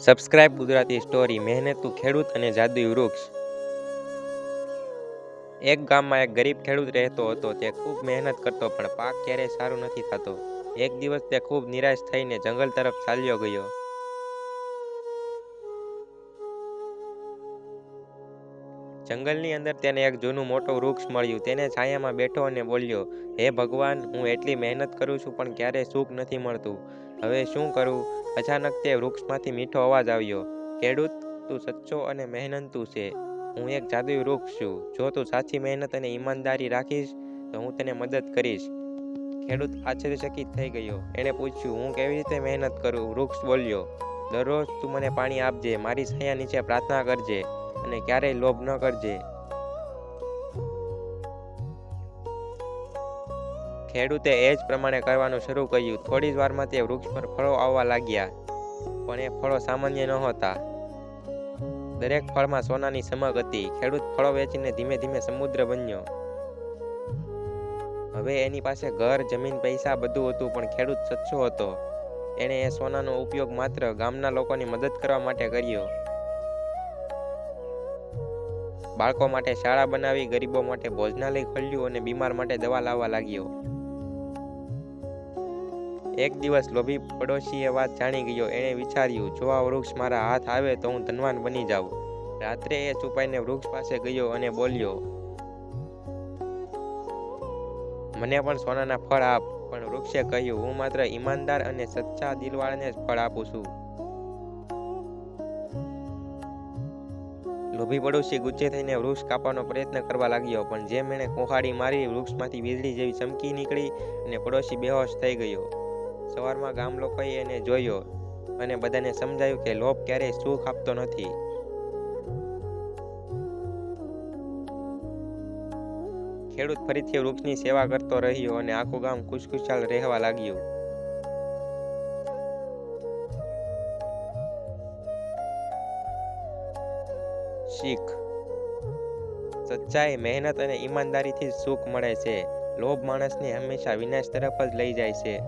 Subscribe Gujarati story મહેનતું, ખેડૂત અને જાદુઈ વૃક્ષ. એક ગામમાં એક ગરીબ ખેડૂત રહેતો હતો, તે ખૂબ મહેનત કરતો, પણ પાક ક્યારેય સારું નથી થતો. એક દિવસ તે ખૂબ નિરાશ થઈને જંગલ તરફ ચાલ્યો ગયો. જંગલની અંદર તેને એક જૂનું મોટું વૃક્ષ મળ્યું. તેને છાયામાં બેઠો અને બોલ્યો, હે ભગવાન, હું એટલી મહેનત કરું છું, પણ ક્યારેય સુખ નથી મળતું. હવે શું કરું? અચાનક તે વૃક્ષમાંથી મીઠો અવાજ આવ્યો, ખેડૂત, તું સચ્ચો અને મહેનતુ છે. હું એક જાદુઈ વૃક્ષ છું. જો તું સાચી મહેનત અને ઈમાનદારી રાખીશ, તો હું તને મદદ કરીશ. ખેડૂત આશ્ચર્યચકિત થઈ ગયો. એણે પૂછ્યું, હું કેવી રીતે મહેનત કરું? વૃક્ષ બોલ્યો, દરરોજ તું મને પાણી આપજે, મારી છાયા નીચે પ્રાર્થના કરજે. અને ક્યારેય લોભ ન કરજે. ખેડૂતે એ જ પ્રમાણે કરવાનું શરૂ કર્યું. થોડી જ વારમાં તે વૃક્ષ પર ફળો આવવા લાગ્યા, પણ એ ફળો સામાન્ય નહોતા દરેક ફળમાં સોનાની સમક હતી. ખેડૂત ફળો વેચીને ધીમે ધીમે સમુદ્ર બન્યો. હવે એની પાસે ઘર, જમીન, પૈસા બધું હતું, પણ ખેડૂત સચ્છો હતો. એણે એ સોનાનો ઉપયોગ માત્ર ગામના લોકોની મદદ કરવા માટે કર્યો. બાળકો માટે શાળા બનાવી, ગરીબો માટે ભોજનાલય ખોલ્યું અને બીમાર માટે દવા લાવવા લાગ્યો. એક દિવસ લોભી પડોશીએ વાત જાણી ગયો. એણે વિચાર્યું, જો આ વૃક્ષ મારા હાથ આવે તો હું ધનવાન બની જાઉં. રાત્રે એ છુપાઈને વૃક્ષ પાસે ગયો અને બોલ્યો, મને પણ સોનાના ફળ આપ. પણ વૃક્ષે કહ્યું, હું માત્ર ઈમાનદાર અને સચ્ચા દિલવાળાને જ ફળ આપું છું. લોભી પડોશી ગુચ્છે થઈને વૃક્ષ કાપવાનો પ્રયત્ન કરવા લાગ્યો, પણ જેમ એણે કોહાડી મારી, વૃક્ષમાંથી વીજળી જેવી ચમકી નીકળી અને પડોશી બેહોશ થઈ ગયો. સવારમાં ગામ લોકોએ એને જોયો અને બધાને સમજાયું કે લોભ ક્યારેય સુખ આપતો નથી. ખેડૂત ફરીથી વૃક્ષની સેવા કરતો રહ્યો અને આખું ગામ ખુશખુશાલ રહેવા લાગ્યું. શીખ. સચ્ચાઈ, મહેનત અને ઈમાનદારીથી સુખ મળે છે. લોભ માણસને હંમેશા વિનાશ તરફ જ લઈ જાય છે.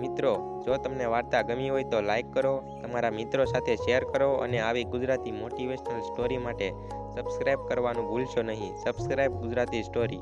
મિત્રો, જો તમને વાર્તા ગમી હોય તો લાઈક કરો, તમારા મિત્રો સાથે શેર કરો અને આવી ગુજરાતી મોટિવેશનલ સ્ટોરી માટે સબસ્ક્રાઇબ કરવાનું ભૂલશો નહીં. Subscribe Gujarati story.